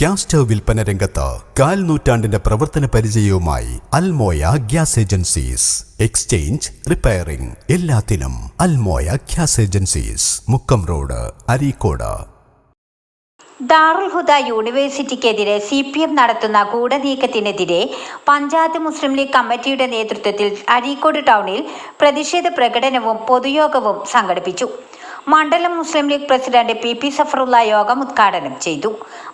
Gas stove വിൽപ്പന രംഗത്ത് കാൽ നൂറ്റാണ്ടിന്റെ പ്രവർത്തന പരിചയവുമായി Almoya gas agencies. Exchange repairing എല്ലാത്തിനും Almoya gas agencies. Mukkam road Areekode. Darul Huda യൂണിവേഴ്സിറ്റിക്കെതിരെ C P M നടത്തുന്ന ഗൂഢനീക്കത്തിനെതിരെ പഞ്ചായത്ത് മുസ്ലിം ലീഗ് കമ്മിറ്റിയുടെ നേതൃത്വത്തിൽ അരീക്കോട് ടൗണിൽ പ്രതിഷേധ പ്രകടനവും പൊതുയോഗവും സംഘടിപ്പിച്ചു. മണ്ഡലം Muslim League president P P Safarulla യോഗം ഉദ്ഘാടനം ചെയ്തു.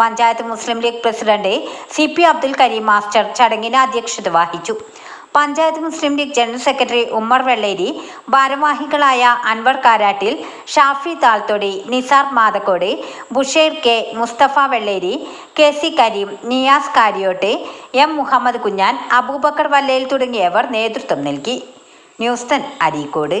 Panchayat Muslim League president C P Abdul Karim master ചടങ്ങിന് അധ്യക്ഷത വഹിച്ചു. പഞ്ചായത്ത് മുസ്ലിം ലീഗ് ജനറൽ സെക്രട്ടറി ഉമ്മർ വെള്ളേരി ഭാരവാഹികളായ Anwar Karattil Shafi Thalthodi Nisar Mathakkod Busher K Mustafa Velleri K C Karim Niyas കാരിയോട്ടെ M Muhammad Kunhan Abubakar Vallayil തുടങ്ങിയവർ നേതൃത്വം നൽകി. News ten Areekode.